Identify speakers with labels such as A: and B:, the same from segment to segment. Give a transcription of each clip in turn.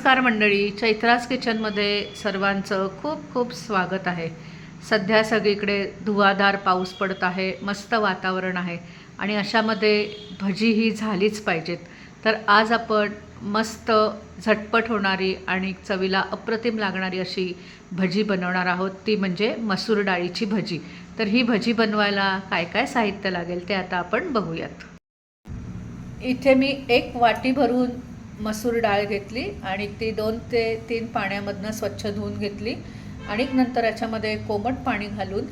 A: नमस्कार मंडळी. चैत्रास किचनमध्ये सर्वांचं खूप खूप स्वागत आहे. सध्या सगळीकडे धुवाधार पाऊस पडत आहे मस्त वातावरण आहे आणि अशामध्ये भजी ही झालीच पाहिजेत. तर आज आपण मस्त झटपट होणारी आणि चवीला अप्रतिम लागणारी अशी भजी बनवणार आहोत. ती म्हणजे मसूर डाळीची भजी. तर ही भजी बनवायला काय काय साहित्य लागेल ते आता आपण बघूयात. इथे मी एक वाटी भरून मसूर डाळ घेतली आणि ती दोन ते तीन पाण्यामधनं स्वच्छ धुवून घेतली आणि नंतर याच्यामध्ये कोमट पाणी घालून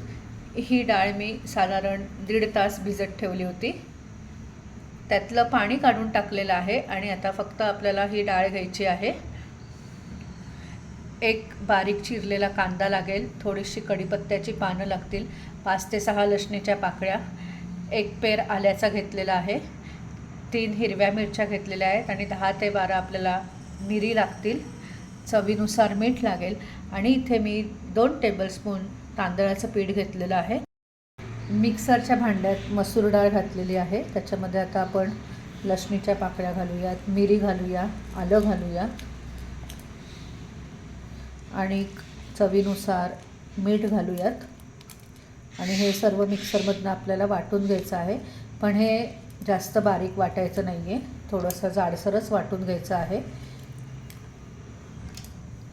A: ही डाळ मी साधारण दीड तास भिजत ठेवली होती. त्यातलं पाणी काढून टाकलेलं आहे आणि आता फक्त आपल्याला ही डाळ घ्यायची आहे. एक बारीक चिरलेला कांदा लागेल थोडीशी कढीपत्त्याची पानं लागतील पाच ते सहा लसणीच्या पाकळ्या एक पेर आल्याचा घेतलेला आहे. तीन हिरव्या मिरच्या घेतलेल्या आहेत आणि दहा ते बारा आपल्याला मिरी लागतील. चवीनुसार मीठ लागेल. आणि इथे मी दोन टेबलस्पून तांदळाचं पीठ घेतलेलं आहे. मिक्सरच्या भांड्यात मसूर डाळ घातलेली आहे. त्याच्यामध्ये आता आपण लसणीच्या पाकळ्या घालूयात मिरी घालूया आलं घालूया. आणि चवीनुसार मीठ घालूयात. आणि हे सर्व मिक्सरमधनं आपल्याला वाटून घ्यायचं आहे. पण हे जास्त बारीक वाटायचं नाही आहे थोडंसं जाडसरच वाटून घ्यायचं आहे.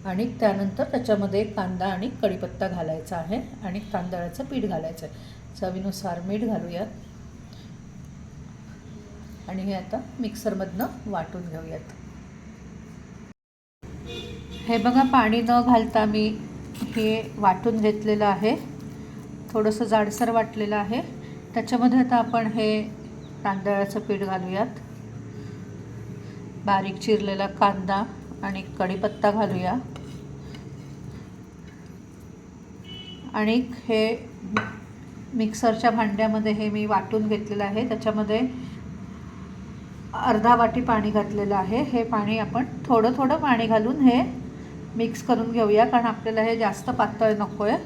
A: आणि त्यानंतर त्याच्यामध्ये कांदा आणि कढीपत्ता घालायचा आहे आणि तांदळाचं पीठ घालायचं आहे चवीनुसार मीठ घालूयात. आणि हे आता मिक्सरमधनं वाटून घेऊयात. हे बघा पाणी न घालता मी हे वाटून घेतलेलं आहे. थोडंसं जाडसर वाटलेलं आहे. त्याच्यामध्ये आता आपण हे तांदळाचं पीठ घालूयात. बारीक चिरलेला कांदा आणि कढीपत्ता घालूया. आणि हे मिक्सरच्या भांड्यामध्ये हे मी वाटून घेतलेलं आहे. त्याच्यामध्ये अर्धा वाटी पाणी घातलेलं आहे. हे पाणी आपण थोडं थोडं पाणी घालून हे मिक्स करून घेऊया कारण आपल्याला हे जास्त पातळ नको आहे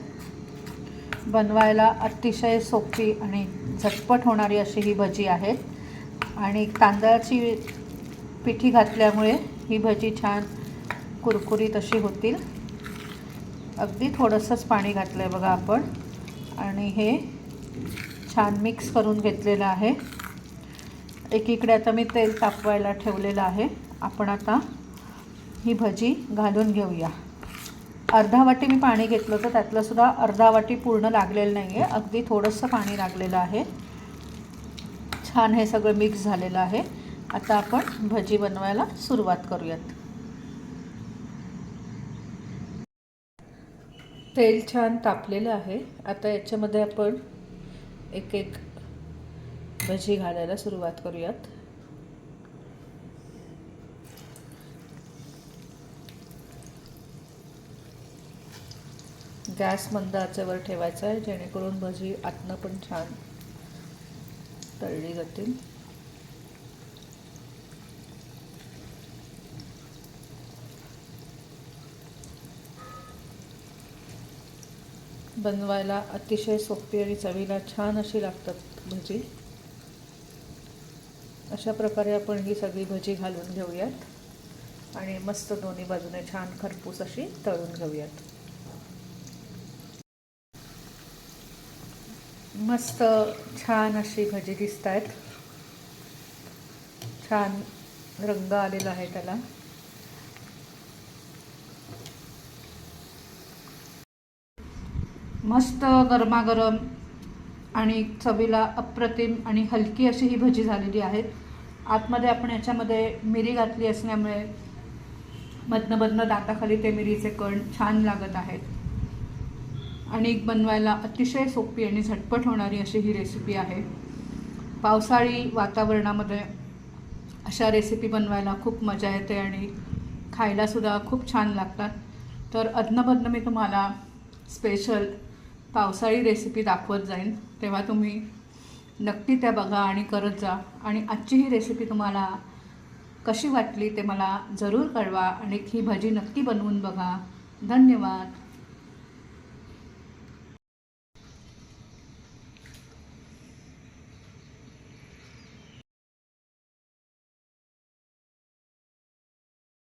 A: बनवायला अतिशय सोपी आणि झटपट होणारी अशी ही भजी आहे. आणि तांदळाची पिठी घातल्यामुळे ही भजी छान कुरकुरीत अशी होतील. अगदी थोडंसंच पाणी घातलं आहे बघा आपण. आणि हे छान मिक्स करून घेतलेलं आहे. एकीकडे आता मी तेल तापवायला ठेवलेलं आहे. आपण आता ही भजी घालून घेऊया. अर्धा वाटी मी पाणी घेतलं होतं. त्यातलं सुद्धा अर्धा वाटी पूर्ण लागलेलं नाही आहे अगदी थोडंसं पाणी लागलेलं आहे. छान हे सगळं मिक्स झालेलं आहे. आता आपण भजी बनवायला सुरुवात करूयात. तेल छान तापलेलं आहे. आता याच्यामध्ये आपण एक एक भजी घालायला सुरुवात करूयात. गॅस मंद आचेवर ठेवायचा आहे जेणेकरून भजी आतनं पण छान तळली जातील. बनवायला अतिशय सोपी आणि चवीला छान अशी लागतात भजी. अशा प्रकारे आपण ही सगळी भजी घालून घेऊयात आणि मस्त दोन्ही बाजूने छान खरपूस अशी तळून घेऊयात. मस्त छान अशी भजी दिसत आहेत छान रंग आलेला आहे त्याला. मस्त गरमागरम आणि चवीला अप्रतिम आणि हलकी अशी ही भजी झालेली आहे. आतमध्ये आपण याच्यामध्ये मिरी घातली असल्यामुळे मधनं मधनं दाताखाली ते मिरीचे कण छान लागत आहेत. आणि बनवायला अतिशय सोपी आणि झटपट होणारी अशी ही रेसिपी आहे. पावसाळी वातावरणामध्ये अशा रेसिपी बनवायला खूप मजा येते आणि खायलासुद्धा खूप छान लागतात. तर अदनमधनं मी तुम्हाला स्पेशल पावसाळी रेसिपी दाखवत जाईन. तेव्हा तुम्ही नक्की त्या बघा आणि करत जा. आणि आजची ही रेसिपी तुम्हाला कशी वाटली ते मला जरूर कळवा आणि ही भजी नक्की बनवून बघा. धन्यवाद.